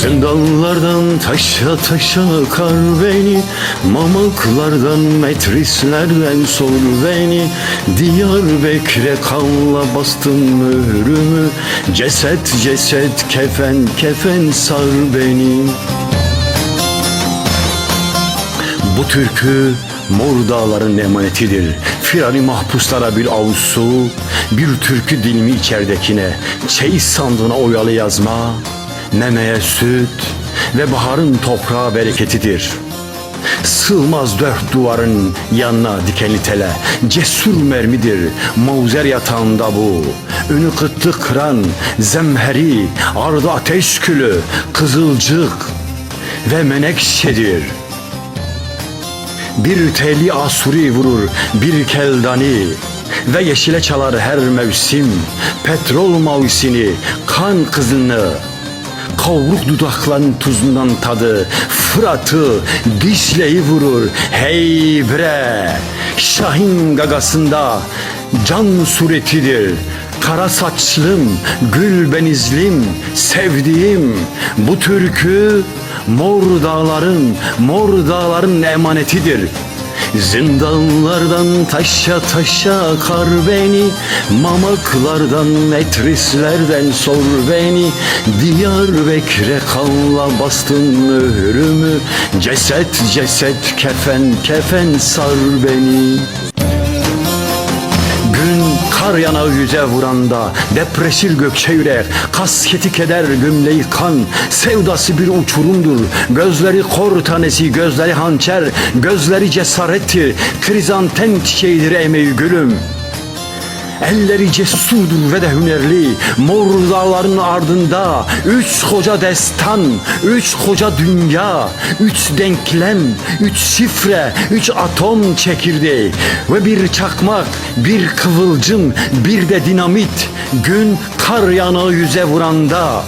Zindanlardan taşa taşa kar beni Mamaklardan metrislerden sor beni. Diyarbakır'a kanla bastım mührümü Ceset ceset kefen kefen sar beni. Bu türkü Mor dağların emanetidir. Firari mahpuslara bir avuz su, bir türkü dilimi içeridekine, çeyiz sandığına oyalı yazma, memeye süt ve baharın toprağa bereketidir. Sığmaz dört duvarın yanına dikenli tele, cesur mermidir, mauzer yatağında bu. Önü kıttı kıran, zemheri, ardı ateş külü, kızılcık ve menekşedir.'' Bir teli asuri vurur bir keldani Ve yeşile çalar her mevsim Petrol mavisini, kan kızını Kavruk dudakların tuzundan tadı Fırat'ı, Dişle'yi vurur. Hey bre! Şahin gagasında Can suretidir. Kara saçlım, gül benizlim, sevdiğim bu türkü mor dağların, mor dağların emanetidir. Zindanlardan taşa taşa kar beni Mamaklardan metrislerden sor beni. Diyarbakır'a kanla bastın mührümü Ceset ceset kefen kefen sar beni Gün kar yanağı yüze vuranda Depreşir gökçe yürek Kasketi keder gümleyi kan. Sevdası bir uçurumdur Gözleri kor tanesi gözleri hançer Gözleri cesarettir. Krizanten çiçeğidir emeği gülüm Elleri cesurdur ve de hünerli Mor dağların ardında Üç koca destan Üç koca dünya Üç denklem Üç şifre Üç atom çekirdeği Ve bir çakmak Bir kıvılcım Bir de dinamit Gün kar yanağı yüze vuranda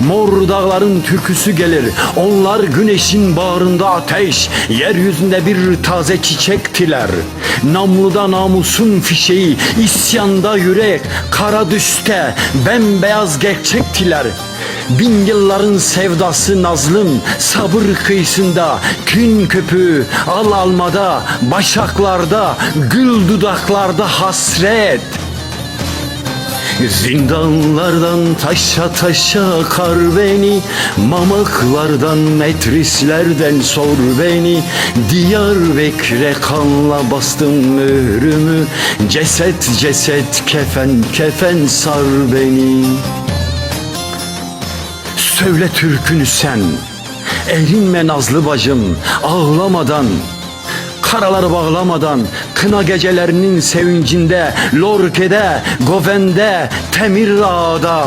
Mor dağların türküsü gelir. Onlar güneşin bağrında ateş. Yeryüzünde bir taze çiçektiler Namluda namusun fişeği. İsyanda yürek. Kara düşte bembeyaz gerçektiler Bin yılların sevdası nazlım Sabır kıyısında Kün köpüğü al almada Başaklarda Gül dudaklarda hasret Zindanlardan taşa taşa kar beni Mamaklardan metrislerden sor beni. Diyarbakır'a kanla bastım mührümü Ceset ceset kefen kefen sar beni. Söyle türkünü sen Erinme nazlı bacım ağlamadan Karaları bağlamadan Kına gecelerinin sevincinde Lorke'de, Goven'de, Temirağa'da